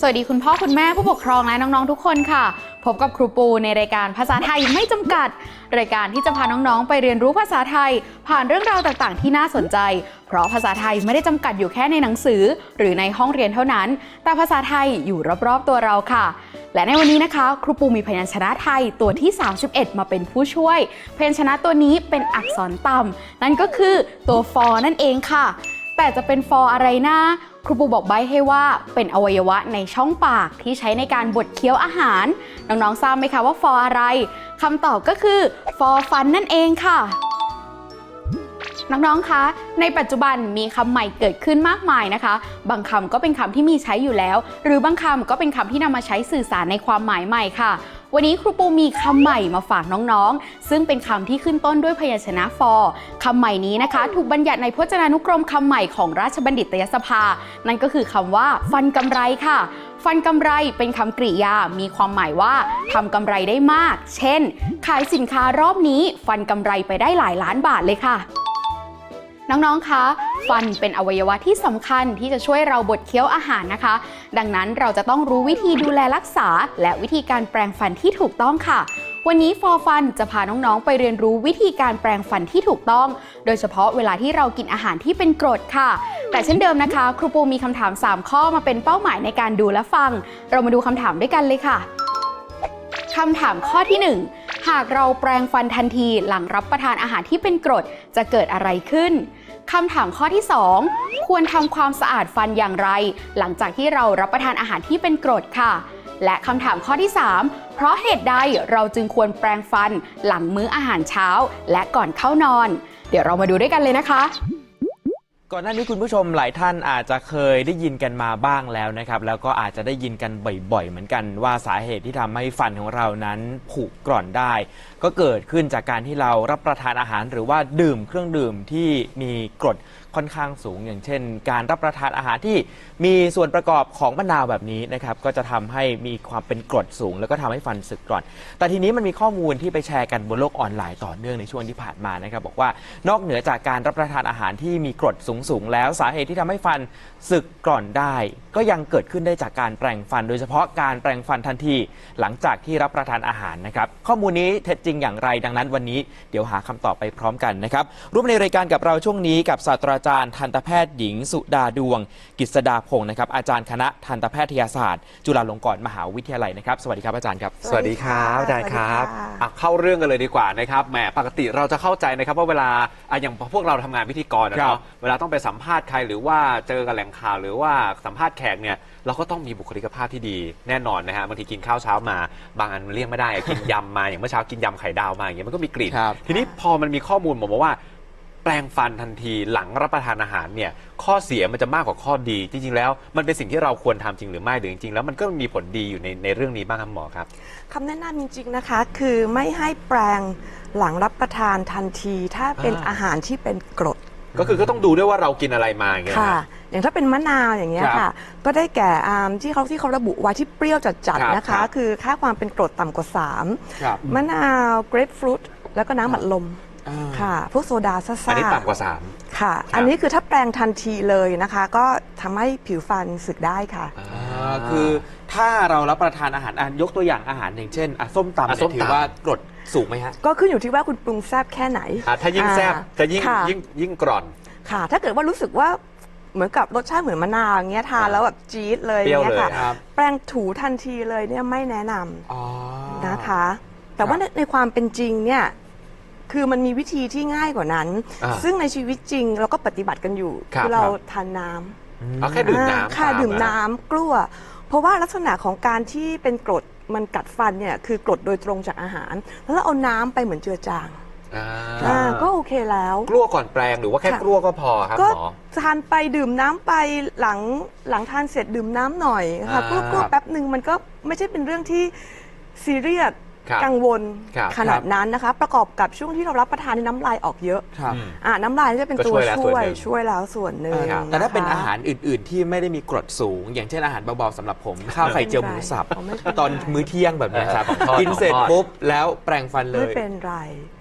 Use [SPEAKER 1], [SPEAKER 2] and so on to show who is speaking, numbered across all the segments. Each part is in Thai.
[SPEAKER 1] สวัสดีคุณพ่อคุณแม่ผู้ปกครองและน้องๆทุกคนค่ะ พบกับครูปูในรายการภาษาไทยไม่จำกัด รายการที่จะพาน้องๆ ไปเรียนรู้ภาษาไทย ผ่านเรื่องราวต่างๆ ที่น่าสนใจ เพราะภาษาไทยไม่ได้จำกัดอยู่แค่ในหนังสือ หรือในห้องเรียนเท่านั้น แต่ภาษาไทยอยู่รอบๆตัวเราค่ะ และในวันนี้นะคะ ครูปูมีพยัญชนะไทยตัวที่ 31 มาเป็นผู้ช่วย พยัญชนะตัวนี้เป็นอักษรต่ำนั่นก็คือตัวฟอนั่นเองค่ะ แต่จะเป็นฟออะไรนะครูปูบอกใบให้ว่าเป็นอวัยวะในช่องปากที่ใช้ในการบดเคี้ยวอาหาร น้องๆทราบไหมคะว่าฟออะไรคำตอบก็คือฟอฟันนั่นเองค่ะ น้องๆ คะ ในปัจจุบันมีคำใหม่เกิดขึ้นมากมายนะคะ บางคำก็เป็นคำที่มีใช้อยู่แล้ว หรือบางคำก็เป็นคำที่นำมาใช้สื่อสารในความหมายใหม่ค่ะ วันนี้ครูปูมีคำใหม่มาฝากน้องๆ ซึ่งเป็นคำที่ขึ้นต้นด้วยพยัญชนะฟอคำใหม่นี้นะคะ ถูกบัญญัติในพจนานุกรมคำใหม่ของราชบัณฑิตยสภา นั่นก็คือคำว่าฟันกำไรค่ะ ฟันกำไรเป็นคำกริยา มีความหมายว่าทำกำไรได้มาก เช่น ขายสินค้ารอบนี้ ฟันกำไรไปได้หลายล้านบาทเลยค่ะน้อง ๆ คะ ฟันเป็นอวัยวะที่สำคัญที่จะช่วยเราบดเคี้ยวอาหารนะคะ ดังนั้นเราจะต้องรู้วิธีดูแลรักษา และวิธีการแปรงฟันที่ถูกต้องค่ะ วันนี้ฟอฟันจะพาน้องๆ ไปเรียนรู้วิธีการแปรงฟันที่ถูกต้อง โดยเฉพาะเวลาที่เรากินอาหารที่เป็นกรดค่ะ แต่เช่นเดิมนะคะ ครูปูมีคำถาม 3 ข้อมาเป็นเป้าหมายในการดูและฟัง เรามาดูคำถามด้วยกันเลยค่ะคำถามข้อที่ 1 หากเราแปรงฟันทันทีหลังรับประทานอาหารที่เป็นกรดจะเกิดอะไรขึ้น คำถามข้อที่ 2 ควรทำความสะอาดฟันอย่างไร หลังจากที่เรารับประทานอาหารที่เป็นกรดค่ะ และคำถามข้อที่ 3 เพราะเหตุใดเราจึงควรแปรงฟันหลังมื้ออาหารเช้า และก่อนเข้านอน เดี๋ยวเรามาดูด้วยกันเลยนะคะ
[SPEAKER 2] ก่อนหน้านี้คุณผู้ชมหลายท่านอาจจะเคยได้ยินกันมาบ้างแล้วนะครับ แล้วก็อาจจะได้ยินกันบ่อยๆ เหมือนกันว่าสาเหตุที่ทำให้ฟันของเรานั้นผุกร่อนได้ ก็เกิดขึ้นจากการที่เรารับประทานอาหารหรือว่าดื่มเครื่องดื่มที่มีกรด ค่อนข้างสูง อย่างเช่น การรับประทานอาหารที่มีส่วนประกอบของมะนาวแบบนี้นะครับก็จะทำให้มีความเป็นกรดสูง แล้วก็ทำให้ฟันสึกกร่อน แต่ทีนี้มันมีข้อมูลที่ไปแชร์กันบนโลกออนไลน์ต่อเนื่องในช่วงที่ผ่านมานะครับบอกว่านอกเหนือจากการรับประทานอาหารที่มีกรดสูงๆแล้วสาเหตุที่ทำให้ฟันสึกกร่อนได้ ก็ยังเกิดขึ้นได้จากการแปรงฟัน โดยเฉพาะการแปรงฟันทันที หลังจากที่รับประทานอาหารนะครับข้อมูลนี้เท็จจริงอย่างไรดังนั้นวันนี้ เดี๋ยวหาคำตอบไปพร้อมกันนะครับร่วมในรายการกับเราช่วงนี้กับศาสตราจารย์ทันตแพทย์หญิงสุดาดวงกฤษดาพงศ์นะครับอาจารย์คณะทันตแพทยศาสตร์ จุฬาลงกรณ์มหาวิทยาลัยนะครับสวัสดีครับอาจารย์ครับ
[SPEAKER 3] สวัสดีครับอาจารย์ครับ
[SPEAKER 4] สวัสดีค่ะ
[SPEAKER 3] อะเข้าเรื่องกันเลยดีกว่านะครับแหมปกติเราจะเข้าใจนะครับว่าเวลาอะอย่างพวกเราทำงานพิธีกรนะ
[SPEAKER 2] ครั
[SPEAKER 3] เนาะ
[SPEAKER 2] บ
[SPEAKER 3] เวลาต้องไปสัมภาษณ์ใครหรือว่าเจอกับแหล่งข่าวหรือว่าสัมภาษณ์แขกเนี่ยเราก็ต้องมีบุคลิกภาพที่ดีแน่นอนนะฮะบางทีกินข้าวเช้ามา บางอันมันเลี่ยงไม่ได้อะกินยำมาอย่างเมื่อเช้ากินยำไข่ดาวมาอย่างเงี้ยมันก็มีกลิ่น
[SPEAKER 2] ครับ
[SPEAKER 3] ทีนี้พอมันมีข้อมูลบอกมาว่า แปลงฟันทันทีหลังรับประทานอาหารเนี่ยข้อเสียมันจะมากกว่าข้อดี จริง ๆ แล้วมันเป็นสิ่งที่เราควรทำจริงหรือไม่หรือจริงๆแล้วมันก็มีผลดีอยู่ในในเรื่องนี้บ้างครับหมอครับ
[SPEAKER 4] คำแนะนำจริงๆนะคะ คือไม่ให้แปลงหลังรับประทานทันที ถ้าเป็น
[SPEAKER 3] อ่า
[SPEAKER 4] อาหารที่เป็นกรด
[SPEAKER 3] ก็คือก็ต้องดูด้วยว่าเรากินอะไรมาอย่างเงี้ย
[SPEAKER 4] ค่ะ
[SPEAKER 3] นะ
[SPEAKER 4] อย่างถ้าเป็นมะนาวอย่างเงี้ย
[SPEAKER 3] ครั
[SPEAKER 4] ค่ะ
[SPEAKER 3] บ
[SPEAKER 4] ก็ได้แก่อ่าที่เขาที่เขาระบุไว้ที่เปรี้ยวจัด
[SPEAKER 3] ครับ
[SPEAKER 4] ๆนะคะ
[SPEAKER 3] ครับ
[SPEAKER 4] คือค่าความเป็นกรดต่ำกว่า
[SPEAKER 3] ครับ
[SPEAKER 4] 3 มะนาวเกรปฟรุตแล้วก็น้ำอัดลม
[SPEAKER 3] อ่า
[SPEAKER 4] ค่ะ พวกโซดาซ่า
[SPEAKER 3] อันนี้
[SPEAKER 4] ๆ
[SPEAKER 3] ต่ำกว่าสาม
[SPEAKER 4] ค่ะ
[SPEAKER 3] ครับ
[SPEAKER 4] อันนี้คือถ้าแปลงทันทีเลยนะคะ ก็ทำให้ผิวฟันสึกได้ค่ะ
[SPEAKER 2] อ่าคือถ้าเรารับประทานอาหารอะยกตัวอย่างอาหารอย่างเช่นอะส้มตำ
[SPEAKER 3] อะ
[SPEAKER 2] เนี่ย
[SPEAKER 3] ส้มตำ
[SPEAKER 2] ถือว่ากรดสูงไหมฮะ
[SPEAKER 4] ก็ขึ้นอยู่ที่ว่าคุณปรุงแซ่บแค่ไหน
[SPEAKER 3] อะถ้ายิ่งแซ่บ
[SPEAKER 4] อ่า
[SPEAKER 3] จะยิ่ง
[SPEAKER 4] ค่ะ
[SPEAKER 3] ยิ่งยิ่งกร่อน
[SPEAKER 4] ค่ะ ถ้าเกิดว่ารู้สึกว่าเหมือนกับรสชาติเหมือนมะนาวอย่างเงี้ยทาน
[SPEAKER 3] อ่า
[SPEAKER 4] แล้วแบบจี๊ดเลย
[SPEAKER 3] เปรี้ยว
[SPEAKER 4] เงี้ยค่ะ
[SPEAKER 3] เลย
[SPEAKER 2] ครับ
[SPEAKER 4] แปรงถูทันทีเลยเนี่ยไม่แนะนำ
[SPEAKER 2] อ๋อ
[SPEAKER 4] นะคะ แต่ว่าในในความเป็นจริงเนี่ย คือมันมีวิธีที่ง่ายกว่านั้น
[SPEAKER 3] อ่า
[SPEAKER 4] ซึ่งในชีวิตจริงเราก็ปฏิบัติกันอยู่
[SPEAKER 3] ครับ
[SPEAKER 4] เรา
[SPEAKER 3] ครับ
[SPEAKER 4] ทานน้ำ
[SPEAKER 3] เอาแค่ดื่ม
[SPEAKER 4] อ่า
[SPEAKER 3] น้ำ
[SPEAKER 4] ค่ะ
[SPEAKER 3] ตา
[SPEAKER 4] ดื่ม
[SPEAKER 3] นะ
[SPEAKER 4] น้ำกลัว เพราะว่าลักษณะของการที่เป็นกรดมันกัดฟันเนี่ยคือกรดโดยตรงจากอาหาร แล้วเราเอาน้ำไปเหมือนเจือจาง
[SPEAKER 3] อ่า
[SPEAKER 4] อ่าก็โอเคแล้ว
[SPEAKER 3] กลัวก่อนแปลงหรือว่าแค่
[SPEAKER 4] ค่ะ
[SPEAKER 3] กลัวก็พอครับ
[SPEAKER 4] ก็
[SPEAKER 3] หมอ
[SPEAKER 4] ทานไปดื่มน้ำไปหลังหลังทานเสร็จดื่มน้ำหน่อยค่ะ
[SPEAKER 3] อ่า
[SPEAKER 4] กลัวกลัวแป๊บหนึ่งมันก็ไม่ใช่เป็นเรื่องที่ซีเรียส
[SPEAKER 3] ครับ
[SPEAKER 4] กังวล
[SPEAKER 3] ครับ
[SPEAKER 4] ขนาดนั้นนะคะ ประกอบกับช่วงที่เรารับประทานนี่น้ำลายออกเยอะ
[SPEAKER 2] ครับ
[SPEAKER 3] อืม
[SPEAKER 4] อ่าน้ำลายนี่จะเป็น
[SPEAKER 3] ก็
[SPEAKER 4] ตั
[SPEAKER 3] ช่
[SPEAKER 4] ว
[SPEAKER 3] วยแล้ว
[SPEAKER 4] ช่วย
[SPEAKER 3] ส่วนหนึ่ง
[SPEAKER 4] ช่วยแล้วส่วนหนึ่ง
[SPEAKER 3] ครับ
[SPEAKER 2] แต่ถ้าเป็นะ
[SPEAKER 4] คะ
[SPEAKER 2] อาหารอื่น ๆ ที่ไม่ได้มีกรดสูง อย่างเช่นอาหารเบา ๆสำหรับผม ข้าวไข่เจียวหมูสับ
[SPEAKER 4] อ๋อไม่เป็นไร
[SPEAKER 2] ตอนมื้อเที่ยงแบบนี้ครับ
[SPEAKER 3] ของทอด
[SPEAKER 2] กินเสร็จ
[SPEAKER 3] ของทอด
[SPEAKER 2] ปุ๊บ แล้วแปรงฟันเล
[SPEAKER 4] ไม่
[SPEAKER 2] ย
[SPEAKER 4] เป็นไร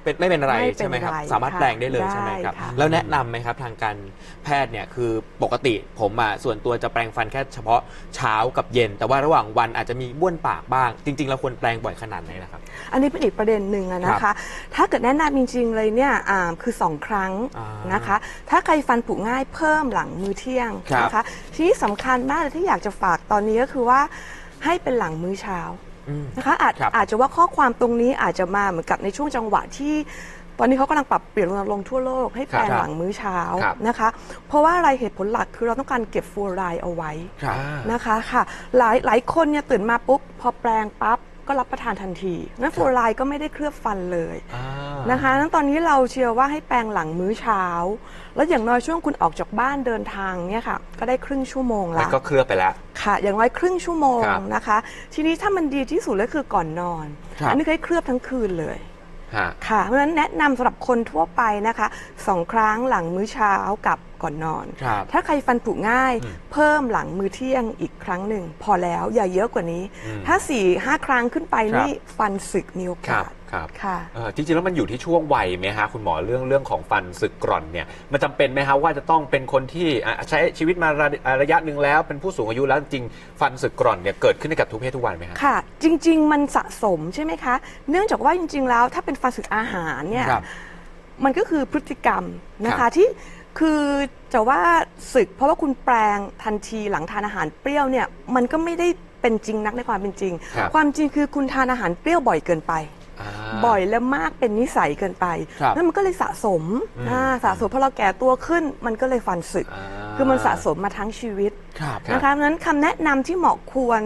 [SPEAKER 2] เป็นไม่เป็นอะไร
[SPEAKER 4] ไม่เป็น
[SPEAKER 2] ใช่ไหมครับ
[SPEAKER 4] ไร
[SPEAKER 2] สามารถ
[SPEAKER 4] ค่ะ
[SPEAKER 2] แปลงได้เลยใช่ไหมครับ
[SPEAKER 4] ได้ค่ะ
[SPEAKER 2] แล้วแนะนำไหมครับทางการแพทย์เนี่ยคือปกติผมอะส่วนตัวจะแปรงฟันแค่เฉพาะเช้ากับเย็น แต่ว่าระหว่างวันอาจจะมีบ้วนปากบ้าง จริงๆเราควรแปรงบ่อยขนาดไหนนะครับ
[SPEAKER 4] อันนี้เป็นอีกประเด็นหนึ่งอะนะคะถ้าเกิดแนะนำจริงๆเลยเนี่ยอ่าคือ 2 ครั้ง
[SPEAKER 2] อ่าน
[SPEAKER 4] นะคะ ถ้าใครฟันผุง่ายเพิ่มหลังมื้อเที่ยง
[SPEAKER 2] ครับ
[SPEAKER 4] นะคะ ที่สำคัญมากเลยที่อยากจะฝากตอนนี้ก็คือว่าให้เป็นหลังมื้อเช้า
[SPEAKER 2] อืม
[SPEAKER 4] นะคะอาจ
[SPEAKER 2] ครับ
[SPEAKER 4] อาจจะว่าข้อความตรงนี้อาจจะมาเหมือนกับในช่วงจังหวะที่ ตอนนี้เขากำลังปรับเปลี่ยนรณรงค์ทั่วโลกให้แปลง
[SPEAKER 2] ครับ
[SPEAKER 4] หลังมื้อเช้า
[SPEAKER 3] ครับ
[SPEAKER 4] นะคะ เพราะว่าอะไรเหตุผลหลักคือเราต้องการเก็บฟลูออไรด์เอาไว้
[SPEAKER 2] ครับ
[SPEAKER 3] อ่า
[SPEAKER 4] นะคะค่ะหลายหลายคนเนี่ยตื่นมาปุ๊บพอแปลงปั๊บ ก็รับประทานทันทีนั้นฟลูออไรด์ก็ไม่ได้เคลือบฟันเลย
[SPEAKER 3] อ่า
[SPEAKER 4] นะคะนั้นตอนนี้เราเชื่อว่าให้แปลงหลังมื้อเช้า แล้วอย่างน้อยช่วงคุณออกจากบ้านเดินทางเนี่ยค่ะ ก็ได้ครึ่งชั่วโมง
[SPEAKER 3] มัน
[SPEAKER 4] ละ
[SPEAKER 3] ก็เคลือบไปแล้ว
[SPEAKER 4] ค่ะ อย่างน้อยครึ่งชั่วโมง
[SPEAKER 3] ครับ
[SPEAKER 4] นะคะ ทีนี้ถ้ามันดีที่สุดเลยคือก่อนนอน
[SPEAKER 2] ครับ
[SPEAKER 4] อันี้ให้เคลือบทั้งคืนเลย
[SPEAKER 3] ฮะ
[SPEAKER 4] ค่ะ เพราะฉะนั้นแนะนำสำหรับคนทั่วไปนะคะสองครั้งหลังมื้อเช้ากับก่อนนอน
[SPEAKER 2] ครับ
[SPEAKER 4] ถ้าใครฟันผุง่าย
[SPEAKER 3] อืม
[SPEAKER 4] เพิ่มหลังมื้อเที่ยงอีกครั้งหนึ่ง พอแล้วอย่าเยอะกว่านี้
[SPEAKER 3] อืม
[SPEAKER 4] ถ้า4ี่ห้าครั้งขึ้นไป
[SPEAKER 2] ครับ
[SPEAKER 4] นี่ฟันสึกมีโอ
[SPEAKER 3] ครั
[SPEAKER 4] กา
[SPEAKER 3] บ
[SPEAKER 4] ส
[SPEAKER 3] ครับ
[SPEAKER 4] ค่ะ
[SPEAKER 3] เออจริงๆแล้วมันอยู่ที่ช่วงวัยไหมฮะคุณหมอเรื่องเรื่องของฟันสึกกร่อนเนี่ยมันจำเป็นไหมฮะว่าจะต้องเป็นคนที่อะใช้ชีวิตมาระอะระยะหนึ่งแล้วเป็นผู้สูงอายุแล้วจริงๆฟันสึกกร่อนเนี่ยเกิดขึ้นได้กับทุกเพศทุกวัยไหมฮะ
[SPEAKER 4] ค่ะ จริง ๆ มันสะสมใช่ไหมคะ เนื่องจากว่าจริง ๆ แล้วถ้าเป็นฟันสึกอาหารเนี่ย
[SPEAKER 2] ครับ
[SPEAKER 4] มันก็คือพฤติกรรมนะ
[SPEAKER 3] ครั
[SPEAKER 4] คะ
[SPEAKER 3] บ
[SPEAKER 4] ที่คือจะว่าสึก เพราะว่าคุณแปลงทันทีหลังทานอาหารเปรี้ยวเนี่ยมันก็ไม่ได้เป็นจริงนักในความเป็นจริง
[SPEAKER 3] ครับ
[SPEAKER 4] ความจริงคือคุณทานอาหารเปรี้ยวบ่อยเกินไปา บ่อยและมากเป็นนิสัยเกินไป
[SPEAKER 2] ครับ
[SPEAKER 4] นั่นมันก็เลยสะสม
[SPEAKER 3] อืม
[SPEAKER 4] อ่าสะสมพอเราแก่ตัวขึ้นมันก็เลยฟันสึกาคือมันสะสมมาทั้งชีวิต
[SPEAKER 2] ครับ
[SPEAKER 3] ครับ
[SPEAKER 4] นะคะเพราะฉะนั้นคำแนะนำที่เหมาะควร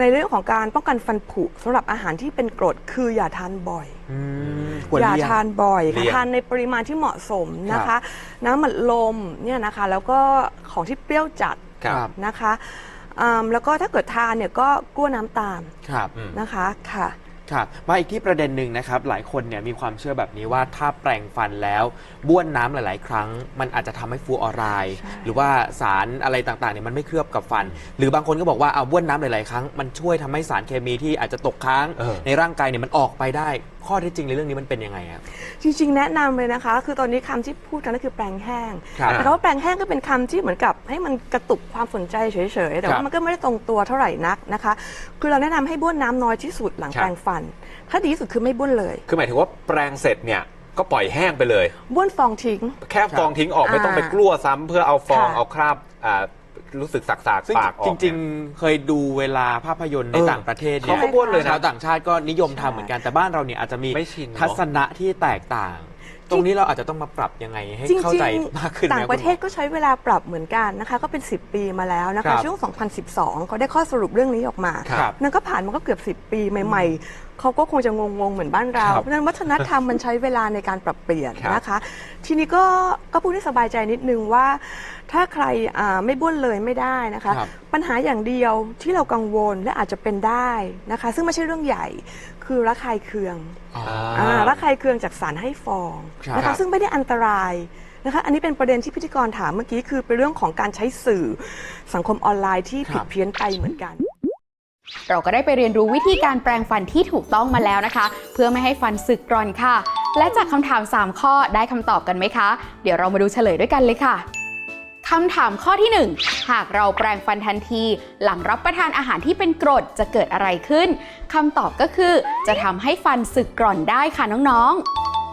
[SPEAKER 4] ในเรื่องของการป้องกันฟันผุสำหรับอาหารที่เป็นกรดคืออย่าทานบ่อย
[SPEAKER 2] อืมควร
[SPEAKER 4] อย่า
[SPEAKER 2] เลี่ยง
[SPEAKER 4] ทานบ่อย
[SPEAKER 3] เลี่ยง
[SPEAKER 4] ทานในปริมาณที่เหมาะสมนะ
[SPEAKER 2] ครั
[SPEAKER 4] คะ
[SPEAKER 2] บ
[SPEAKER 4] น้ำหมัดลมเนี่ยนะคะ แล้วก็ของที่เปรี้ยวจัด
[SPEAKER 3] ครับ
[SPEAKER 4] นะคะอืมแล้วก็ถ้าเกิดทานเนี่ยก็กลั้วน้ำตาม
[SPEAKER 2] ครับ
[SPEAKER 3] อืม
[SPEAKER 4] นะคะค่ะ
[SPEAKER 2] ครับมาอีกที่ประเด็นหนึ่งนะครับ หลายคนเนี่ยมีความเชื่อแบบนี้ว่าถ้าแปรงฟันแล้วบ้วนน้ำหลาย ๆ ครั้ง มันอาจจะทำให้ฟลูออไรด์
[SPEAKER 4] ใช่
[SPEAKER 2] หรือว่าสารอะไรต่างๆเนี่ยมันไม่เคลือบกับฟัน หรือบางคนก็บอกว่าเอาบ้วนน้ำหลาย ๆ ครั้ง มันช่วยทำให้สารเคมีที่อาจจะตกค้าง
[SPEAKER 3] เออ
[SPEAKER 2] ในร่างกายเนี่ยมันออกไปได้ ข้อเท็จจริงในเรื่องนี้มันเป็นยังไงครับ
[SPEAKER 4] จริงๆ แนะนำเลยนะคะ คือตอนนี้คำที่พูดกันก็คือแปลงแห้ง
[SPEAKER 2] ครับ
[SPEAKER 4] แต่คำว่าแปลงแห้งก็เป็นคำที่เหมือนกับให้มันกระตุกความสนใจเฉยๆ แต่
[SPEAKER 2] ครั
[SPEAKER 4] ว่า
[SPEAKER 2] บ
[SPEAKER 4] มันก็ไม่ได้ตรงตัวเท่าไหร่นักนะคะ คือเราแนะนำให้บ้วนน้ำน้อยที่สุดหลัง
[SPEAKER 3] ครับ
[SPEAKER 4] แปรงฟัน ถ้าดีที่สุดคือไม่บ้วนเลย
[SPEAKER 3] คือหมายถึงว่าแปลงเสร็จเนี่ยก็ปล่อยแห้งไปเลย
[SPEAKER 4] บ้วนฟองทิ้ง
[SPEAKER 3] แค่ฟองทิ้งออกไม่ต้องไปกลัวซ้ำเพื่อเอาฟอง
[SPEAKER 4] ค่ะ
[SPEAKER 3] เอาคราบอ่า รู้สึกสัก
[SPEAKER 2] ซึ่ง
[SPEAKER 3] ๆปากออก
[SPEAKER 2] จ
[SPEAKER 3] เนี่ย
[SPEAKER 2] ริงๆเคยดูเวลาภาพยนตร์ใน
[SPEAKER 3] เออ
[SPEAKER 2] ต่างประเทศ
[SPEAKER 3] เขา
[SPEAKER 2] เนี่ย
[SPEAKER 3] ก็บ้วนเลยนะ
[SPEAKER 2] ชาวต่างชาติก็นิยมทำ
[SPEAKER 4] ใช่
[SPEAKER 2] เหมือนกันแต่บ้านเราเนี่ยอาจจะมี
[SPEAKER 3] ไม่ชินเนอะ
[SPEAKER 2] ทัศนะที่แตกต่าง ตรงนี้เราอาจจะต้องมาปรับยังไงให้
[SPEAKER 4] จริง
[SPEAKER 2] เข้าใจมากขึ้น
[SPEAKER 4] ๆต่าง
[SPEAKER 2] ไหม
[SPEAKER 4] ประเทศ
[SPEAKER 2] คุณหมอ
[SPEAKER 4] ก็ใช้เวลาปรับเหมือนกันนะคะ ก็เป็น 10 ปีมาแล้วนะ
[SPEAKER 2] ครั
[SPEAKER 4] คะ
[SPEAKER 2] บ
[SPEAKER 4] ช่วง 2012 เขาได้ข้อสรุปเรื่องนี้ออกมา
[SPEAKER 2] ครับ
[SPEAKER 4] นั่นก็ผ่านมาก็เกือบ 10 ปีใหม่ ๆ เขาก็คงจะงงๆ เหมือนบ้านเรา
[SPEAKER 2] ครับ
[SPEAKER 4] เพราะฉะนั้นวัฒนธรรมมันใช้เวลาในการปรับเปลี่ยน
[SPEAKER 3] ครับ
[SPEAKER 4] นะคะ ทีนี้ก็ก็พูดให้สบายใจนิดนึงว่า ถ้าใครอ่าไม่บ้วนเลยไม่ได้นะคะ
[SPEAKER 2] ครับ
[SPEAKER 4] ปัญหาอย่างเดียวที่เรากังวลและอาจจะเป็นได้นะคะ ซึ่งไม่ใช่เรื่องใหญ่คือระคายเคือง
[SPEAKER 2] อ๋อ
[SPEAKER 4] อ่า ระคายเคืองจากสารให้ฟอง
[SPEAKER 2] ครับ
[SPEAKER 4] นะคะซึ่งไม่ได้อันตรายนะคะอันนี้เป็นประเด็นที่พิธีกรถามเมื่อกี้คือเป็นเรื่องของการใช้สื่อสังคมออนไลน์ที่
[SPEAKER 2] ครั
[SPEAKER 4] ผิ
[SPEAKER 2] บ
[SPEAKER 4] ดเพี้ยนไปเหมือนกัน
[SPEAKER 1] เราก็ได้ไปเรียนรู้วิธีการแปรงฟันที่ถูกต้องมาแล้วนะคะ เพื่อไม่ให้ฟันสึกกร่อนค่ะ และจากคำถาม 3 ข้อได้คำตอบกันไหมคะ เดี๋ยวเรามาดูเฉลยด้วยกันเลยค่ะ คำถามข้อที่ 1 หากเราแปรงฟันทันที หลังรับประทานอาหารที่เป็นกรดจะเกิดอะไรขึ้นคำตอบก็คือ จะทำให้ฟันสึกกร่อนได้ค่ะน้อง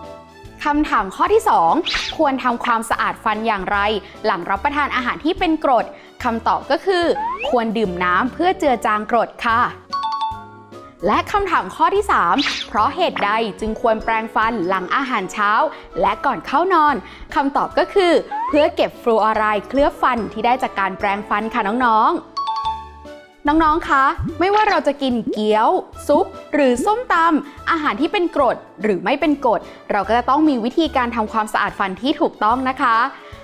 [SPEAKER 1] ๆคำถามข้อที่ 2 ควรทำความสะอาดฟันอย่างไร หลังรับประทานอาหารที่เป็นกรดคำตอบก็คือ ควรดื่มน้ำเพื่อเจือจางกรดค่ะ และคำถามข้อที่ 3 เพราะเหตุใดจึงควรแปรงฟันหลังอาหารเช้า และก่อนเข้านอนคำตอบก็คือ เพื่อเก็บฟลูออไรด์เคลือบฟันที่ได้จากการแปรงฟันค่ะน้องๆน้อง ๆ คะ ไม่ว่าเราจะกินเกี๊ยว ซุป หรือส้มตำอาหารที่เป็นกรดหรือไม่เป็นกรด เราก็จะต้องมีวิธีการทำความสะอาดฟันที่ถูกต้องนะคะ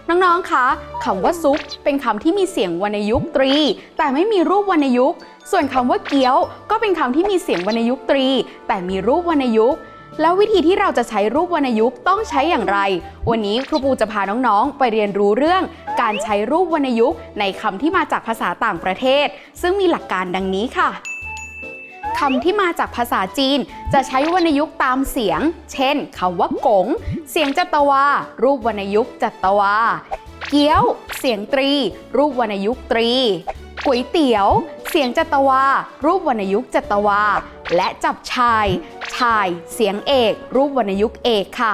[SPEAKER 1] น้อง ๆ คะคำว่าซุปเป็นคำที่มีเสียงวรรณยุกต์ตรี แต่ไม่มีรูปวรรณยุกต์ ส่วนคำว่าเกี๊ยวก็เป็นคำที่มีเสียงวรรณยุกต์ตรี แต่มีรูปวรรณยุกต์แล้ววิธีที่เราจะใช้รูปวรรณยุกต์ต้องใช้อย่างไร วันนี้ครูปูจะพาน้องๆ ไปเรียนรู้เรื่อง การใช้รูปวรรณยุกต์ในคำที่มาจากภาษาต่างประเทศ ซึ่งมีหลักการดังนี้ค่ะคำที่มาจากภาษาจีนจะใช้วรรณยุกต์ตามเสียง เช่นคำว่ากง เสียงจัตวา รูปวรรณยุกต์จัตวา เกี๊ยว เสียงตรี รูปวรรณยุกต์ตรี ก๋วยเตี๋ยว เสียงจัตวา รูปวรรณยุกต์จัตวา และจับชาย ชาย เสียงเอก รูปวรรณยุกต์เอกค่ะ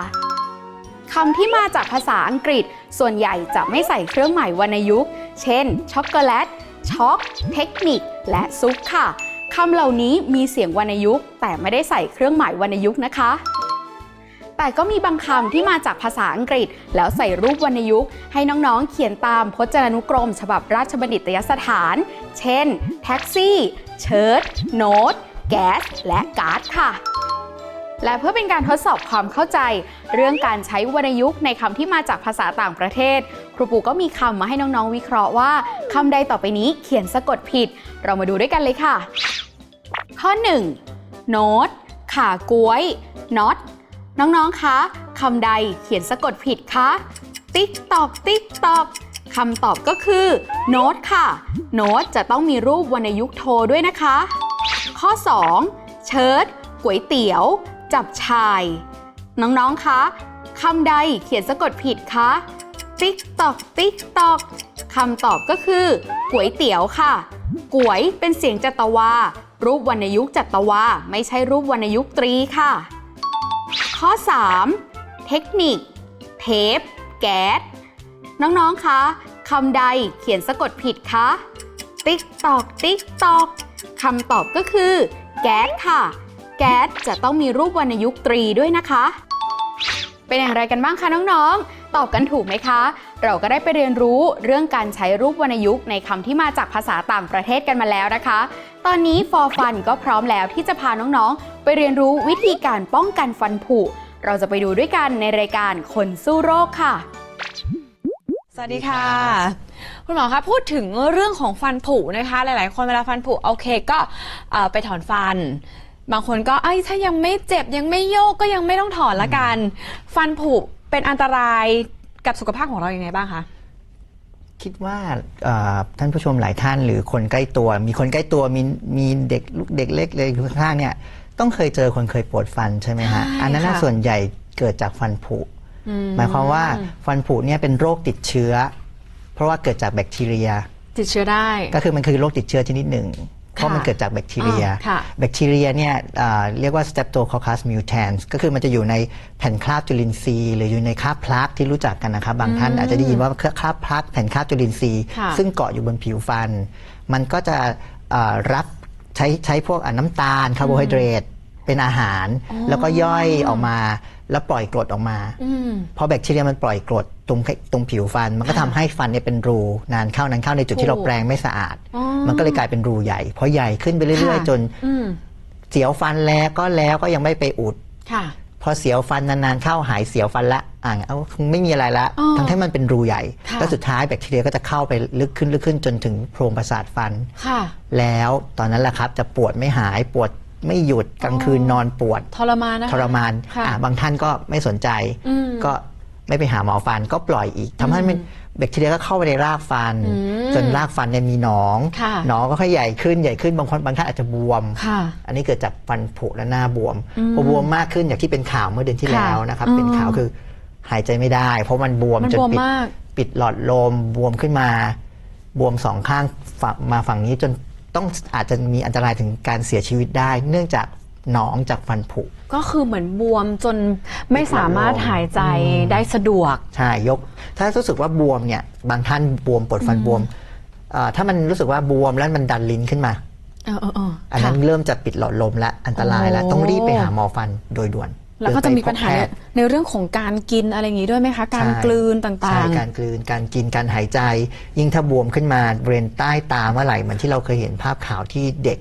[SPEAKER 1] คำที่มาจากภาษาอังกฤษ ส่วนใหญ่จะไม่ใส่เครื่องหมายวรรณยุกต์ เช่น ช็อกโกแลต ช็อก เทคนิค และซุปค่ะคำเหล่านี้มีเสียงวรรณยุกต์ แต่ไม่ได้ใส่เครื่องหมายวรรณยุกต์นะคะ แต่ก็มีบางคำที่มาจากภาษาอังกฤษ แล้วใส่รูปวรรณยุกต์ให้น้องๆ เขียนตามพจนานุกรม ฉบับราชบัณฑิตยสถาน เช่น แท็กซี่ เชิร์ตโน้ต แก๊ส และการ์ดค่ะ และเพื่อเป็นการทดสอบความเข้าใจ เรื่องการใช้วรรณยุกต์ในคำที่มาจากภาษาต่างประเทศ ครูปูก็มีคำมาให้น้องๆ วิเคราะห์ว่าคำใดต่อไปนี้เขียนสะกดผิด เรามาดูด้วยกันเลยค่ะ ข้อ 1 โน้ตขากล้วยน็อต น้องๆ คะคำใดเขียนสะกดผิดคะ ติ๊กตอก ติ๊กตอกคำตอบก็คือโน้ตค่ะ โน้ตจะต้องมีรูปวรรณยุกต์โทด้วยนะคะ ข้อ 2 เชิร์ตก๋วยเตี๋ยว จับชาย น้องๆ คะคำใดเขียนสะกดผิดคะ ติ๊กตอก ติ๊กตอกคำตอบก็คือก๋วยเตี๋ยวค่ะ ก๋วยเป็นเสียงจัตวา รูปวรรณยุกต์จัตวา ไม่ใช่รูปวรรณยุกต์ตรีค่ะ ข้อ 3 เทคนิค เทป แก๊ส น้องๆ คะคำใดเขียนสะกดผิดคะ ติ๊กตอก ติ๊กตอกคำตอบก็คือ แก๊สค่ะ แก๊สจะต้องมีรูปวรรณยุกต์ตรีด้วยนะคะ เป็นอย่างไรกันบ้างคะน้องๆ ตอบกันถูกไหมคะ เราก็ได้ไปเรียนรู้เรื่องการใช้รูปวรรณยุกต์ในคำที่มาจากภาษาต่างประเทศกันมาแล้วนะคะ ตอนนี้ For Fun ก็พร้อมแล้วที่จะพาน้องๆ ไปเรียนรู้วิธีการป้องกันฟันผุ เราจะไปดูด้วยกันในรายการคนสู้โรคค่ะ
[SPEAKER 5] สวัสดีค่ะ คุณหมอคะพูดถึงเรื่องของฟันผุนะคะ หลายๆ คนเวลาฟันผุโอเคก็เอ่อไปถอนฟัน บางคนก็เอ้ยถ้ายังไม่เจ็บยังไม่โยกก็ยังไม่ต้องถอนละกัน ฟันผุเป็นอันตรายกับสุขภาพของเราอย่างไงบ้างคะ
[SPEAKER 6] คิดว่าเอ่อท่านผู้ชมหลายท่านหรือคนใกล้ตัว มีคนใกล้ตัวมีมีเด็กลูกเด็กเล็กเลยอยู่ข้างๆเนี่ยต้องเคยเจอคนเคยปวดฟันใช่ไหมฮะ
[SPEAKER 5] ใช่
[SPEAKER 6] อันนั้นน่ะ
[SPEAKER 5] ค่ะ
[SPEAKER 6] ส่วนใหญ่เกิดจากฟันผุ
[SPEAKER 5] อื
[SPEAKER 6] หมายความว่าฟันผุเนี่ยเป็นโรคติดเชื้อ เพราะว่าเกิดจากแบคทีเรีย
[SPEAKER 5] ติดเชื้อได้
[SPEAKER 6] ก็คือมันคือโรคติดเชื้อชนิดหนึ่ง เพราะมันเกิดจากแบคทีเรีย
[SPEAKER 5] อ่าค่ะ
[SPEAKER 6] แบคทีเรียเนี่ยอ่าเรียกว่า Streptococcus mutans ก็คือมันจะอยู่ในแผ่นคราบจุลินทรีย์หรืออยู่ในคราบพลาร์กที่รู้จักกันนะครับ บางท่านอาจจะได้ยินว่าคราบพลาร์กแผ่นคราบจุลินทรีย์
[SPEAKER 5] ค่ะ
[SPEAKER 6] ซึ่งเกาะอยู่บนผิวฟัน มันก็จะอ่ารับใช้ใช้พวกอะน้ำตาลคาร์โบไฮเดรตเป็นอาหาร แล้วก็ย่อยออกมาแล้วปล่อยกรดออกมา
[SPEAKER 5] อืม
[SPEAKER 6] พอแบคทีเรียมันปล่อยกรด ตรงตรงผิวฟัน มันก็ทำให้ฟันเนี่ยเป็นรูนานเข้านานเข้าในจุดที่เรา
[SPEAKER 5] ถูก
[SPEAKER 6] แปรงไม่สะอาด
[SPEAKER 5] อ๋อ
[SPEAKER 6] มันก็เลยกลายเป็นรูใหญ่พอใหญ่ขึ้นไปเรื่อย
[SPEAKER 5] ค่ะ
[SPEAKER 6] ๆจน
[SPEAKER 5] อืม
[SPEAKER 6] เสียวฟันแล้วก็แล้วก็ยังไม่ไปอุด
[SPEAKER 5] ค่ะ
[SPEAKER 6] พอเสียวฟันนานๆเข้าหายเสียวฟันละอ่างเอาคงไม่มีอะไรละ
[SPEAKER 5] อ๋อ
[SPEAKER 6] ทั้งที่มันเป็นรูใหญ่
[SPEAKER 5] ค่ะ
[SPEAKER 6] แล้วสุดท้ายแบคทีเรียก็จะเข้าไปลึกขึ้นลึกขึ้นจนถึงโพรงประสาทฟัน
[SPEAKER 5] ค่ะ
[SPEAKER 6] แล้วตอนนั้นแหละครับจะปวดไม่หายปวดไม่หยุดกลางคืนนอนปวด
[SPEAKER 5] ทรมานนะคะ
[SPEAKER 6] ทรมาน
[SPEAKER 5] ค่ะ
[SPEAKER 6] อะบางท่านก็ไม่สนใจ
[SPEAKER 5] อืม
[SPEAKER 6] ก็ ไม่ไปหาหมอฟันก็ปล่อยอีกทำให้มันแบคทีเรียก็เข้าไปในรากฟัน
[SPEAKER 5] อืม
[SPEAKER 6] จนรากฟันเนี่ยมีหนอง
[SPEAKER 5] ค่ะ
[SPEAKER 6] หนองก็ค่อยใหญ่ขึ้นใหญ่ขึ้นบางคนบางท่านอาจจะบวม
[SPEAKER 5] ค่ะ
[SPEAKER 6] อันนี้เกิดจากฟันผุและหน้าบวม
[SPEAKER 5] อืม
[SPEAKER 6] พอบวมมากขึ้นอย่างที่เป็นข่าวเมื่อเดือนที่
[SPEAKER 5] ค่ะ
[SPEAKER 6] แล้วนะครับ
[SPEAKER 5] อืม
[SPEAKER 6] เป็นข่าวคือหายใจไม่ได้ เพราะมันบวม
[SPEAKER 5] มัน
[SPEAKER 6] จน
[SPEAKER 5] บวม
[SPEAKER 6] ปิด
[SPEAKER 5] มาก
[SPEAKER 6] ปิดหลอดลมบวมขึ้นมาบวมสองข้างฝั่งมาฝั่งนี้จนต้องอาจจะมีอันตรายถึงการเสียชีวิตได้ เนื่องจาก หนองจากฟันผุ
[SPEAKER 5] ก็คือเหมือนบวมจนไม่สามารถหายใจได้สะดวก
[SPEAKER 6] ใช่ยก ถ้ารู้สึกว่าบวมเนี่ย บางท่านบวมปวดฟันบวมเอ่อถ้ามันรู้สึกว่าบวมแล้วมันดันลิ้นขึ้นมา
[SPEAKER 5] เออเออเออ
[SPEAKER 6] อันนั้น
[SPEAKER 5] ค่ะ
[SPEAKER 6] เริ่มจะปิดหลอดลมและอันตรายแล้ว
[SPEAKER 5] โอ้
[SPEAKER 6] ต้องรีบไปหาหมอฟันโดยด่วน
[SPEAKER 5] แล้วก็จะมีปัญหา
[SPEAKER 6] เดิ
[SPEAKER 5] ใน
[SPEAKER 6] นไปพบแพทย์
[SPEAKER 5] ในเรื่องของการกินอะไรอย่างนี้ด้วยไหมคะ การ
[SPEAKER 6] ใช่
[SPEAKER 5] กลืนต่
[SPEAKER 6] ใช่า
[SPEAKER 5] ง
[SPEAKER 6] การกลืนการกินการหายใจ ยิ่งถ้าบวมขึ้นมาบริเวณใต้ตาเมื่อไหร่เหมือนที่เราเคยเห็นภาพข่าวที่เด็ก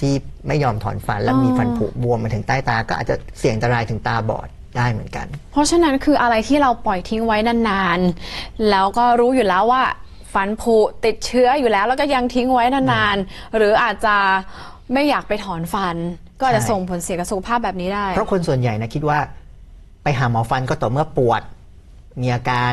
[SPEAKER 6] ที่ไม่ยอมถอนฟันแล้วมีฟันผุบวมมาถึงใต้ตา ก็อาจจะเสี่ยงอันตรายถึงตาบอดได้เหมือนกัน
[SPEAKER 5] ๆเพราะฉะนั้นคืออะไรที่เราปล่อยทิ้งไว้นานๆ แล้วก็รู้อยู่แล้วว่าฟันผุติดเชื้ออยู่แล้ว แล้วก็ยังทิ้งไว้นานๆ หรืออาจจะไม่อยากไปถอนฟัน ก็อาจจะ
[SPEAKER 6] ใช่
[SPEAKER 5] ส่งผลเสียกับสุขภาพแบบนี้ได้
[SPEAKER 6] เพราะคนส่วนใหญ่นะคิดว่า ไปหาหมอฟันก็ต่อเมื่อปวดมีอาการ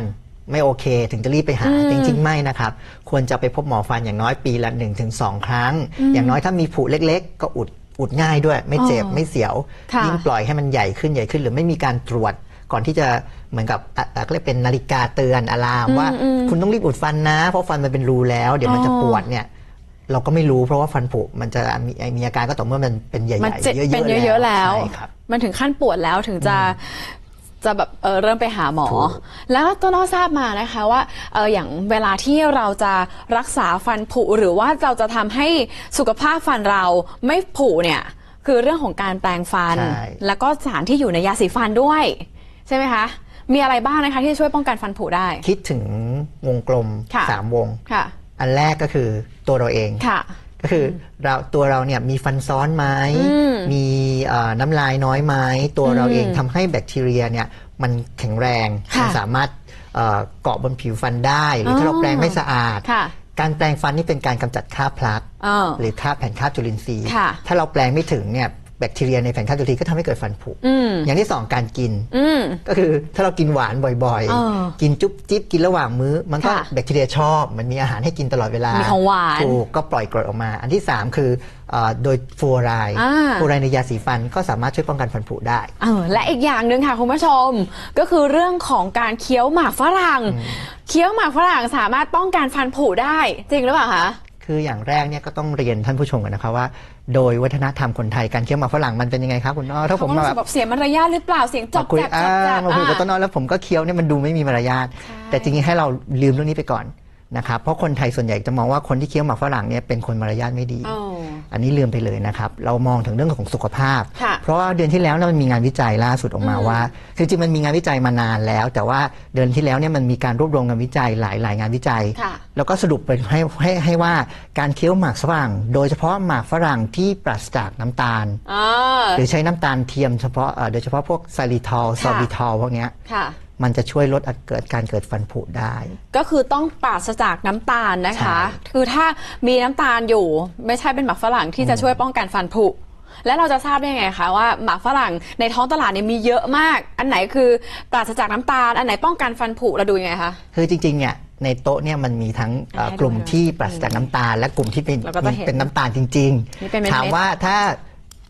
[SPEAKER 6] ไม่โอเค ถึงจะรีบไปหา
[SPEAKER 5] อืม
[SPEAKER 6] จริง ๆ ไม่นะครับ ควรจะไปพบหมอฟันอย่างน้อยปีละ 1-2 ครั้ง อย่างน้อยถ้ามีผุเล็ก ๆ ก็อุดอุดง่ายด้วย ไม่เจ็บ
[SPEAKER 5] อ๋อ
[SPEAKER 6] ไม่เสียว
[SPEAKER 5] ค่ะ
[SPEAKER 6] ยิ่งปล่อยให้มันใหญ่ขึ้นใหญ่ขึ้น หรือไม่มีการตรวจก่อนที่จะเหมือนกับอะอะเรียกเป็นนาฬิกาเตือนอะลามว่า
[SPEAKER 5] อืม
[SPEAKER 6] คุณต้องรีบอุดฟันนะ เพราะฟันมันเป็นรูแล้ว เดี๋ยวมันจะ
[SPEAKER 5] อ๋อ
[SPEAKER 6] ปวดเนี่ยเราก็ไม่รู้เพราะว่าฟันผุมันจะมีมีอาการก็ต่อเมื่อมันเป็นใหญ่
[SPEAKER 5] มัน
[SPEAKER 6] ๆ
[SPEAKER 5] เจ็บ
[SPEAKER 6] เยอะๆ
[SPEAKER 5] เป็นเยอะๆแล้ว
[SPEAKER 6] ใช่ครับ
[SPEAKER 5] มันถึงขั้นปวดแล้วถึงจะ จะแบบเออเริ่มไปหาหมอ
[SPEAKER 6] ถูก
[SPEAKER 5] แล้วต้นอ้อทราบมานะคะว่าเอออย่างเวลาที่เราจะรักษาฟันผุหรือว่าเราจะทำให้สุขภาพฟันเราไม่ผุเนี่ย คือเรื่องของการแปรงฟัน
[SPEAKER 6] ใช่
[SPEAKER 5] แล้วก็สารที่อยู่ในยาสีฟันด้วย ใช่ไหมคะ มีอะไรบ้างนะคะที่จะช่วยป้องกันฟันผุได้
[SPEAKER 6] คิดถึงวงกลม
[SPEAKER 5] ค่ะ
[SPEAKER 6] สามวง
[SPEAKER 5] ค่ะ
[SPEAKER 6] อันแรกก็คือตัวเราเอง
[SPEAKER 5] ค่ะ
[SPEAKER 6] ก็คือเราตัวเราเนี่ยมีฟันซ้อนไหม
[SPEAKER 5] อืม
[SPEAKER 6] มีเอ่อน้ำลายน้อยไหมตัวเราเอง
[SPEAKER 5] อืม
[SPEAKER 6] ทำให้แบคทีเรียเนี่ยมันแข็งแรง
[SPEAKER 5] ค่ะ
[SPEAKER 6] มัสามารถเอ่อเกาะบนผิวฟันได้ หรืออ
[SPEAKER 5] อ
[SPEAKER 6] ถ้าเราแปรงไม่สะอาด
[SPEAKER 5] ค่ะ
[SPEAKER 6] การแปรงฟันนี่เป็นการกำจัดคราบพลัก
[SPEAKER 5] เออ
[SPEAKER 6] หรือคราบแผ่นคราบจุลินทรีย์
[SPEAKER 5] ค่ะ
[SPEAKER 6] ถ้าเราแปรงไม่ถึงเนี่ย แบคทีเรียในแผ่นคราบจุลินทรีย์ก็ทำให้เกิดฟันผุ
[SPEAKER 5] อืม
[SPEAKER 6] อย่างที่สองการกิน
[SPEAKER 5] อืม
[SPEAKER 6] ก็คือถ้าเรากินหวานบ่อย
[SPEAKER 5] เออ
[SPEAKER 6] ๆกินจุ๊บจิ๊บกินระหว่างมื้อ มันก็
[SPEAKER 5] ค่ะ
[SPEAKER 6] แบคทีเรียชอบ มันมีอาหารให้กินตลอดเวลา
[SPEAKER 5] มี
[SPEAKER 6] มี
[SPEAKER 5] ของหวาน
[SPEAKER 6] ถูกก็ปล่อยกรดออกมา อันที่ 3 คือเออโดยฟลูออไรด์
[SPEAKER 5] อ่า
[SPEAKER 6] ฟลูออไรด์ในยาสีฟันก็สามารถช่วยป้องกันฟันผุได้
[SPEAKER 5] เออและอีกอย่างหนึ่งค่ะคุณผู้ชม ก็คือเรื่องของการเคี้ยวหมากฝรั่ง เคี้ยวหมากฝรั่งสามารถป้องกันฟันผุได้ จริงหรือเปล่าคะ
[SPEAKER 6] คืออย่างแรกเนี่ยก็ต้องเรียนท่านผู้ชมกันนะคะว่า โดยวัฒนธรรมคนไทยการเคี้ยวหมากฝรั่งมันเป็นยังไงครับคุณอ้อถ้าผม
[SPEAKER 5] เขาก็
[SPEAKER 6] มา
[SPEAKER 5] รู้
[SPEAKER 6] แบ
[SPEAKER 5] สึก
[SPEAKER 6] บ
[SPEAKER 5] แบบเสียมารยาทหรือเปล่าเสียงจบ
[SPEAKER 6] มาคุย
[SPEAKER 5] จับ
[SPEAKER 6] อ่า
[SPEAKER 5] จับจับ
[SPEAKER 6] มาคุยกับ
[SPEAKER 5] อะ
[SPEAKER 6] ต้นอ้อแล้วผมก็เคี้ยวเนี่ยมันดูไม่มีมารยาท
[SPEAKER 5] ใช่
[SPEAKER 6] แต่จริงๆให้เราลืมเรื่องนี้ไปก่อนนะครับเพราะคนไทยส่วนใหญ่จะมองว่าคนที่เคี้ยวหมากฝรั่งเนี่ยเป็นคนมารยาทไม่ดี
[SPEAKER 5] อ๋อ
[SPEAKER 6] อันนี้ลืมไปเลยนะครับ เรามองถึงเรื่องของสุขภาพ
[SPEAKER 5] ค่ะ
[SPEAKER 6] เพราะว่าเดือนที่แล้วเนี่ยมันมีงานวิจัยล่าสุดออกมาว่าคือจริงๆมันมีงานวิจัยมานานแล้ว แต่ว่าเดือนที่แล้วเนี่ยมันมีการรวบรวมงานวิจัยหลายหลายงานวิจัย
[SPEAKER 5] ค่ะ
[SPEAKER 6] แล้วก็สรุปไปให้ให้ให้ว่าการเคี้ยวหมากฝรั่ง โดยเฉพาะหมากฝรั่งที่ปราศจากน้ำตาล
[SPEAKER 5] อ๋อ
[SPEAKER 6] หรือใช้น้ำตาลเทียมเฉพาะเอ่อโดยเฉพาะพวกซาลิทอลซอบิทอลพวกเนี้ย
[SPEAKER 5] ค่ะ
[SPEAKER 6] มันจะช่วยลดเกิดการเกิดฟันผุได้
[SPEAKER 5] ก็คือต้องปราศจากน้ำตาลนะคะ
[SPEAKER 6] ใช่
[SPEAKER 5] คือถ้ามีน้ำตาลอยู่ไม่ใช่เป็นหมากฝรั่งที่จะช่วยป้องกันฟันผุ และเราจะทราบได้ไงคะว่าหมากฝรั่งในท้องตลาดเนี่ยมีเยอะมาก อันไหนคือปราศจากน้ำตาล อันไหนป้องกันฟันผุเราดูยังไงคะ
[SPEAKER 6] คือจริงๆเนี่ยในโต๊ะเนี่ยมันมีทั้งเอ่อ
[SPEAKER 5] ให้ดู
[SPEAKER 6] กลุ่มที่ปราศจากน้ำตาล และกลุ่มที่เป็น
[SPEAKER 5] เราก็จะเห็น
[SPEAKER 6] เป็นน้ำตาลจริง
[SPEAKER 5] นี่เป็นเม็ดๆ
[SPEAKER 6] ถามว่าถ้า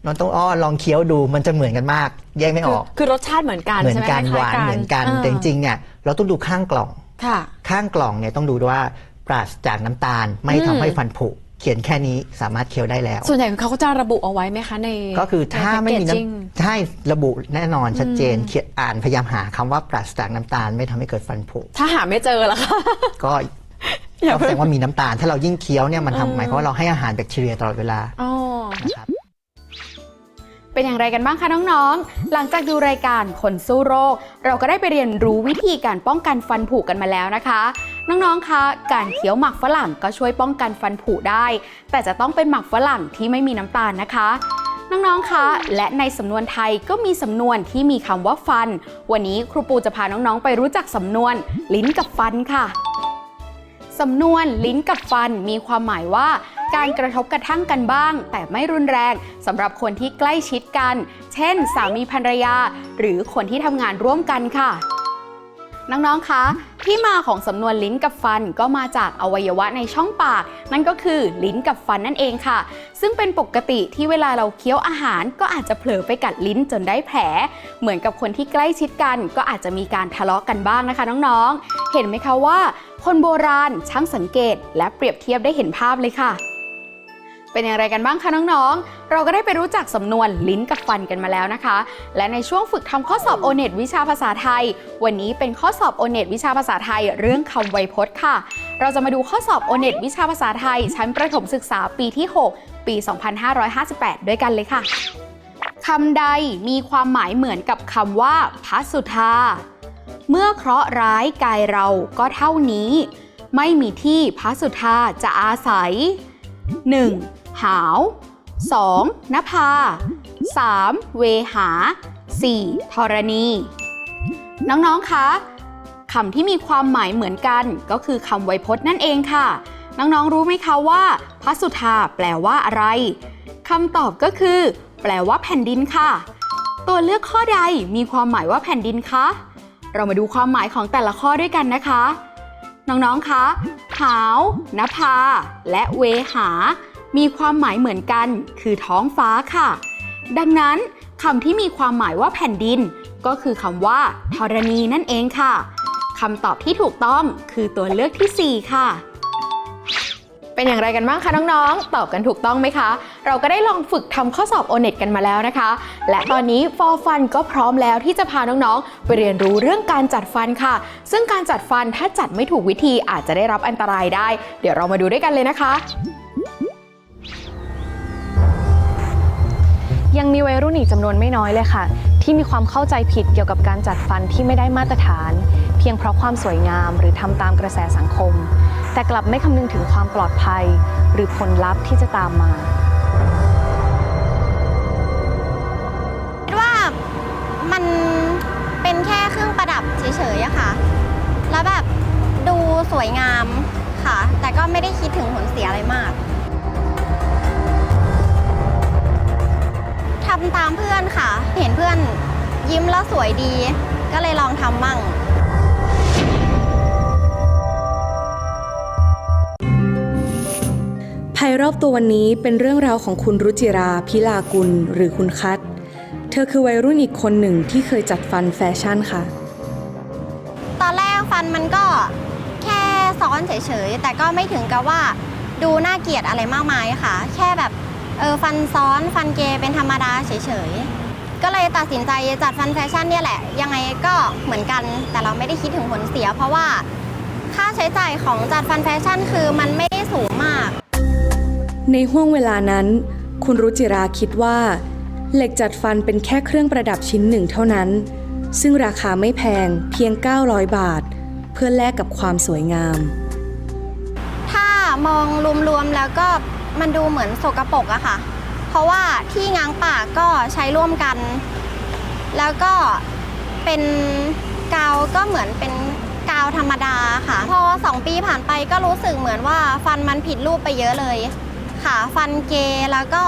[SPEAKER 6] น้องต้องอ้อลองเคี้ยวดูมันจะเหมือนกันมาก แยกไม่อ
[SPEAKER 5] คือ
[SPEAKER 6] อก
[SPEAKER 5] คือรสชาติเหมือนกัน
[SPEAKER 6] เหมือน
[SPEAKER 5] ใช่ไหม
[SPEAKER 6] กัน
[SPEAKER 5] ค
[SPEAKER 6] ห
[SPEAKER 5] ล้
[SPEAKER 6] วายน
[SPEAKER 5] ๆ
[SPEAKER 6] เหมือนกันาแต่จริงๆเนี่ยเราต้องดูข้างกล่อง
[SPEAKER 5] ค่ะ
[SPEAKER 6] ข้างกล่องเนี่ยต้องดูด้วยว่าปราศจากน้ำตาลไม่
[SPEAKER 5] อืม
[SPEAKER 6] ทำให้ฟันผุเขียนแค่นี้สามารถเคี้ยวได้แล้ว
[SPEAKER 5] ส่วนใหญ่เขาก็จะระบุเอาไว้ไหมคะใน
[SPEAKER 6] ก็คือถ้าไม่มี
[SPEAKER 5] ใน packaging
[SPEAKER 6] น้ำใช่ระบุแน่นอนชัดเจนเขียนอ่านพยายามหาคำว่าปราศจากน้ำตาลไม่ทำให้เกิดฟันผุ
[SPEAKER 5] ถ้าหาไม่เจอละคะ
[SPEAKER 6] ก็
[SPEAKER 5] อย่า
[SPEAKER 6] ก็
[SPEAKER 5] เพิ่
[SPEAKER 6] แส
[SPEAKER 5] ง
[SPEAKER 6] ดงว่ามีน้ำตาล ถ้าเรายิ่งเคี้ยวเนี่ยมัน
[SPEAKER 5] อืม
[SPEAKER 6] ทำหมายความว่าเราให้อาหารแบคทีเรียตลอดเวลา
[SPEAKER 5] อ๋อ
[SPEAKER 6] นะครับ
[SPEAKER 1] เป็นอย่างไรกันบ้างคะน้องๆ หลังจากดูรายการคนสู้โรค เราก็ได้ไปเรียนรู้วิธีการป้องกันฟันผุกันมาแล้วนะคะ น้องๆ คะ การเคี้ยวหมักฝรั่งก็ช่วยป้องกันฟันผุได้ แต่จะต้องเป็นหมักฝรั่งที่ไม่มีน้ำตาลนะคะ น้องๆ คะ และในสำนวนไทยก็มีสำนวนที่มีคำว่าฟัน วันนี้ครูปูจะพาน้องๆ ไปรู้จักสำนวน ลิ้นกับฟันค่ะ สำนวนลิ้นกับฟันมีความหมายว่า การกระทบกระทั่งกันบ้าง แต่ไม่รุนแรงสำหรับคนที่ใกล้ชิดกัน เช่น สามีภรรยา หรือคนที่ทำงานร่วมกันค่ะ น้อง ๆ คะ ที่มาของสำนวนลิ้นกับฟันก็มาจากอวัยวะในช่องปาก นั่นก็คือลิ้นกับฟันนั่นเองค่ะ ซึ่งเป็นปกติที่เวลาเราเคี้ยวอาหาร ก็อาจจะเผลอไปกัดลิ้นจนได้แผล เหมือนกับคนที่ใกล้ชิดกัน ก็อาจจะมีการทะเลาะกันบ้างนะคะน้องๆ เห็นไหมคะว่า คนโบราณช่างสังเกต และเปรียบเทียบได้เห็นภาพเลยค่ะ เป็นอย่างไรกันบ้างคะน้องๆ เราก็ได้ไปรู้จักสำนวนลิ้นกับฟันกันมาแล้วนะคะ และในช่วงฝึกทำข้อสอบโอเน็ตวิชาภาษาไทย วันนี้เป็นข้อสอบโอเน็ตวิชาภาษาไทย เรื่องคำไวยพจน์ค่ะ เราจะมาดูข้อสอบโอเน็ตวิชาภาษาไทย ชั้นประถมศึกษาปีที่ 6 ปี 2558 ด้วยกันเลยค่ะคำใดมีความหมายเหมือนกับคำว่าพัสุธา เมื่อเคราะห์ร้ายกายเราก็เท่านี้ ไม่มีที่พัสุธาจะอาศัย 1. หาว 2. นภา 3. เวหา 4. ธรณี น้องๆ คะคำที่มีความหมายเหมือนกัน ก็คือคำไวยพจน์นั่นเองค่ะ น้องๆ รู้ไหมคะว่าพระสุธาแปลว่าอะไรคำตอบก็คือ แปลว่าแผ่นดินค่ะ ตัวเลือกข้อใดมีความหมายว่าแผ่นดินคะ เรามาดูความหมายของแต่ละข้อด้วยกันนะคะ น้องๆ คะ หาว นภา และเวหา มีความหมายเหมือนกัน คือท้องฟ้าค่ะ ดังนั้นคำที่มีความหมายว่าแผ่นดิน ก็คือคำว่าธรณีนั่นเองค่ะคำตอบที่ถูกต้องคือตัวเลือกทีสี่4 ค่ะ เป็นอย่างไรกันบ้างคะน้องๆ ตอบกันถูกต้องไหมคะ เราก็ได้ลองฝึกทำข้อสอบโอเน็กันมาแล้วนะคะ และตอนนี้ฟอฟันก็พร้อมแล้วที่จะพาน้องๆ ไปเรียนรู้เรื่องการจัดฟันค่ะ ซึ่งการจัดฟันถ้าจัดไม่ถูกวิธีอาจจะได้รับอันตรายได้ เดี๋ยวเรามาดูด้วยกันเลยนะคะ
[SPEAKER 7] ยังมีวัยรุ่นอีกจำนวนไม่น้อยเลยค่ะ ที่มีความเข้าใจผิดเกี่ยวกับการจัดฟันที่ไม่ได้มาตรฐาน เพียงเพราะความสวยงามหรือทำตามกระแสสังคม แต่กลับไม่คำนึงถึงความปลอดภัย หรือผลลัพธ์ที่จะตามมา
[SPEAKER 8] คิดว่ามันเป็นแค่เครื่องประดับเฉยๆอะค่ะ แล้วแบบดูสวยงามค่ะ แต่ก็ไม่ได้คิดถึงผลเสียอะไรมาก ทำตามเพื่อนค่ะ เห็นเพื่อนยิ้มแล้วสวยดี ก็เลยลองทำมั่ง
[SPEAKER 9] ภัยรอบตัววันนี้เป็นเรื่องราวของคุณรุจิราพิลากุลหรือคุณคัทเธอคือวัยรุ่นอีกคนหนึ่งที่เคยจัดฟันแฟชั่นค่ะ
[SPEAKER 8] ตอนแรกฟันมันก็แค่ซ้อนเฉยๆ แต่ก็ไม่ถึงกับว่าดูน่าเกลียดอะไรมากมายค่ะ แค่แบบ เออฟันซ้อนฟันเกย์เป็นธรรมดาเฉยๆ ก็เลยตัดสินใจจัดฟันแฟชั่นเนี่ยแหละ ยังไงก็เหมือนกันแต่เราไม่ได้คิดถึงผลเสีย เพราะว่าค่าใช้จ่ายของจัดฟันแฟชั่นคือมันไม่ได้สูงมาก
[SPEAKER 9] ในห่วงเวลานั้น คุณรุจิราคิดว่า เหล็กจัดฟันเป็นแค่เครื่องประดับชิ้นหนึ่งเท่านั้น ซึ่งราคาไม่แพงเพียง 900 บาท เพื่อแลกกับความสวยงาม
[SPEAKER 8] ถ้ามองรวมๆแล้วก็ มันดูเหมือนสกปรกอะค่ะ เพราะว่าที่ง้างปากก็ใช้ร่วมกัน แล้วก็เป็นกาวก็เหมือนเป็นกาวธรรมดาค่ะ พอ 2 ปีผ่านไปก็รู้สึกเหมือนว่าฟันมันผิดรูปไปเยอะเลย ค่ะ ฟันเกยแล้วก็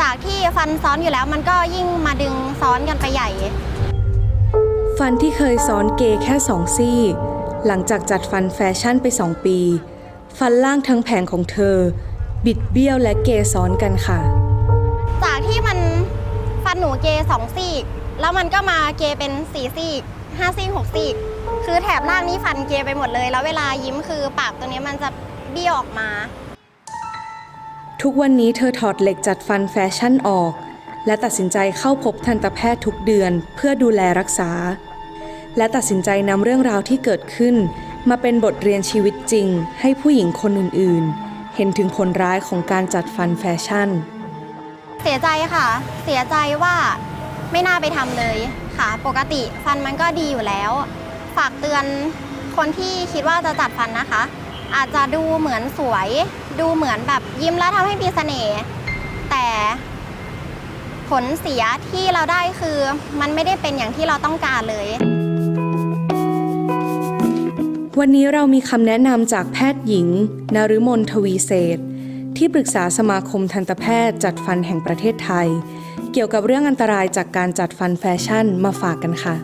[SPEAKER 8] จากที่ฟันซ้อนอยู่แล้วมันก็ยิ่งมาดึงซ้อนกันไปใหญ่
[SPEAKER 9] ฟันที่เคยซ้อนเกแค่สองซี่ หลังจากจัดฟันแฟชั่นไปสองปี ฟันล่างทั้งแผงของเธอ บิดเบี้ยวและเกซ้อนกันค่ะ
[SPEAKER 8] จากที่มันฟันหนูเกย์สองซีกแล้วมันก็มาเกย์เป็นสี่ซีกห้าซีกหกซีกคือแถบล่างนี่ฟันเกย์ไปหมดเลย แล้วเวลายิ้มคือปากตัวเนี้ยมันจะเบี้ยวออกมา
[SPEAKER 9] ทุกวันนี้เธอถอดเหล็กจัดฟันแฟชั่นออก และตัดสินใจเข้าพบทันตแพทย์ทุกเดือนเพื่อดูแลรักษา และตัดสินใจนำเรื่องราวที่เกิดขึ้น มาเป็นบทเรียนชีวิตจริง ให้ผู้หญิงคนอื่นๆเห็นถึงผลร้ายของการจัดฟันแฟชั่น
[SPEAKER 8] เสียใจค่ะ เสียใจว่าไม่น่าไปทำเลยค่ะ ปกติฟันมันก็ดีอยู่แล้ว ฝากเตือนคนที่คิดว่าจะจัดฟันนะคะ อาจจะดูเหมือนสวย ดูเหมือนแบบยิ้มแล้วทำให้มีเสน่ห์แต่ผลเสียที่เราได้คือมันไม่ได้เป็นอย่างที่เราต้องการเลย
[SPEAKER 9] วันนี้เรามีคำแนะนำจากแพทย์หญิง นฤมลทวีเศษที่ปรึกษาสมาคมทันตแพทย์จัดฟันแห่งประเทศไทย เกี่ยวกับเรื่องอันตรายจากการจัดฟันแฟชั่นมาฝากกันค่ะ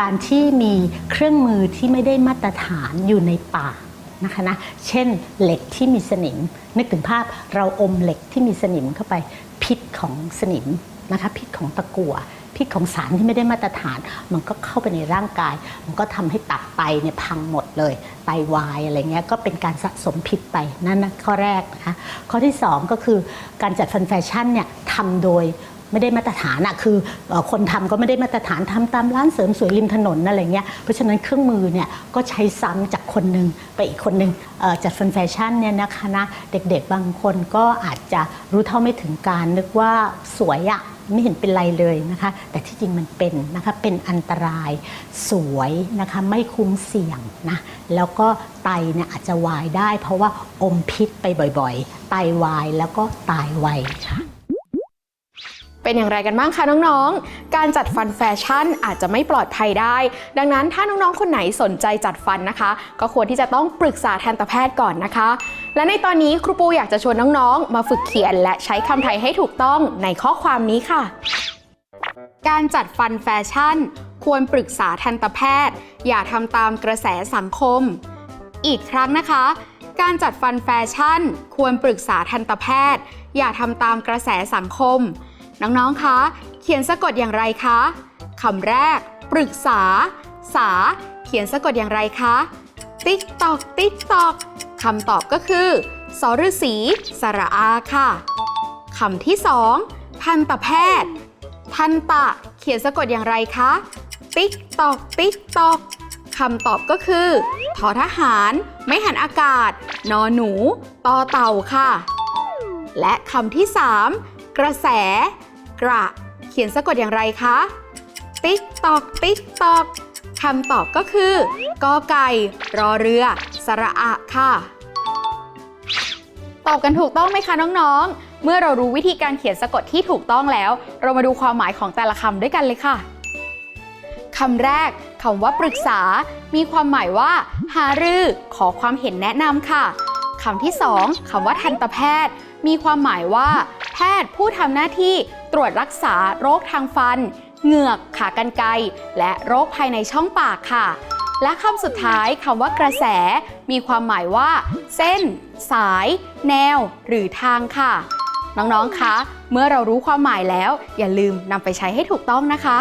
[SPEAKER 10] การที่มีเครื่องมือที่ไม่ได้มาตรฐานอยู่ในปากนะคะนะเช่นเหล็กที่มีสนิม นึกถึงภาพเราอมเหล็กที่มีสนิมเข้าไปพิษของสนิมนะคะพิษของตะกั่ว พิษของสารที่ไม่ได้มาตรฐาน มันก็เข้าไปในร่างกาย มันก็ทำให้ตับไตเนี่ยพังหมดเลย ไตวายอะไรเงี้ยก็เป็นการสะสมพิษไปนั่นนะข้อแรกนะคะข้อที่สองก็คือการจัดฟันแฟชั่นเนี่ยทำโดยไม่ได้มาตรฐานอะคือคนทำก็ไม่ได้มาตรฐานทำตามร้านเสริมสวยริมถนนอะไรเงี้ยเพราะฉะนั้นเครื่องมือเนี่ยก็ใช้ซ้ำจากคนหนึ่งไปอีกคนหนึ่งจัดฟันแฟชั่นเนี่ยนะคะนะเด็กๆบางคนก็อาจจะรู้เท่าไม่ถึงการนึกว่าสวยอะ ไม่เห็นเป็นไรเลยนะคะ แต่ที่จริงมันเป็นนะคะเป็นอันตรายสวยนะคะไม่คุ้มเสี่ยงนะแล้วก็ไตเนี่ยอาจจะวายได้ เพราะว่าอมพิษไปบ่อยๆ ไตวายแล้วก็ตายไวค่ะ
[SPEAKER 1] เป็นอย่างไรกันบ้างคะน้องๆ การจัดฟันแฟชั่นอาจจะไม่ปลอดภัยได้ ดังนั้นถ้าน้องๆ คนไหนสนใจจัดฟันนะคะ ก็ควรที่จะต้องปรึกษาทันตแพทย์ก่อนนะคะ และในตอนนี้ครูปูอยากจะชวนน้องๆ มาฝึกเขียนและใช้คำไทยให้ถูกต้องในข้อความนี้ค่ะ การจัดฟันแฟชั่น ควรปรึกษาทันตแพทย์ อย่าทำตามกระแสสังคม อีกครั้งนะคะ การจัดฟันแฟชั่น ควรปรึกษาทันตแพทย์ อย่าทำตามกระแสสังคม น้องๆ คะ เขียนสะกดอย่างไรคะคำแรก ปรึกษา สา เขียนสะกดอย่างไรคะ ติ๊กตอก ติ๊กตอกคำตอบก็คือสฤษีสระอาค่ะคำที่สองทันตแพทย์ ทันตะ เขียนสะกดอย่างไรคะ ติ๊กตอก ติ๊กตอกคำตอบก็คือทอทหาร ไม่หันอากาศ นอหนู ตอเต่าค่ะ และคำที่3 กระแส กระ เขียนสะกดอย่างไรคะ ติ๊กตอก ติ๊กตอกคำตอบก็คือกอไก่ รอเรือ สระอะค่ะ ตอบกันถูกต้องไหมคะน้องๆ เมื่อเรารู้วิธีการเขียนสะกดที่ถูกต้องแล้ว เรามาดูความหมายของแต่ละคำด้วยกันเลยค่ะคำแรกคำว่าปรึกษา มีความหมายว่า หารือขอความเห็นแนะนำค่ะคำที่สองคำว่าทันตแพทย์ มีความหมายว่า ทย์ผู้ทำหน้าที่ตรวจรักษาโรคทางฟัน เหงือก ขากรรไกร และโรคภายในช่องปากค่ะ และคำสุดท้ายคำว่ากระแส มีความหมายว่า เส้น สาย แนว หรือทางค่ะ น้องๆ คะ เมื่อเรารู้ความหมายแล้ว อย่าลืมนำไปใช้ให้ถูกต้องนะคะ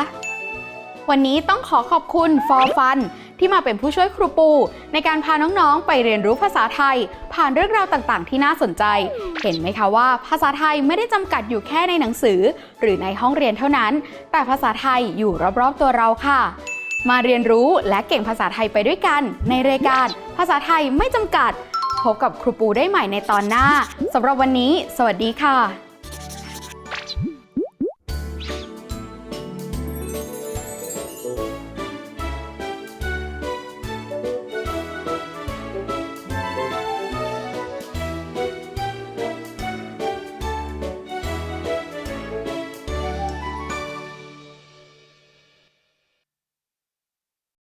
[SPEAKER 1] วันนี้ต้องขอขอบคุณ For Fun ที่มาเป็นผู้ช่วยครูปู ในการพาน้องๆ ไปเรียนรู้ภาษาไทย ผ่านเรื่องราวต่างๆ ที่น่าสนใจ เห็นไหมคะว่าภาษาไทยไม่ได้จำกัดอยู่แค่ในหนังสือ หรือในห้องเรียนเท่านั้น แต่ภาษาไทยอยู่รอบๆตัวเราค่ะ มาเรียนรู้และเก่งภาษาไทยไปด้วยกัน ในรายการ ภาษาไทยไม่จำกัด พบกับครูปูได้ใหม่ในตอนหน้าสำหรับวันนี้ สวัสดีค่ะ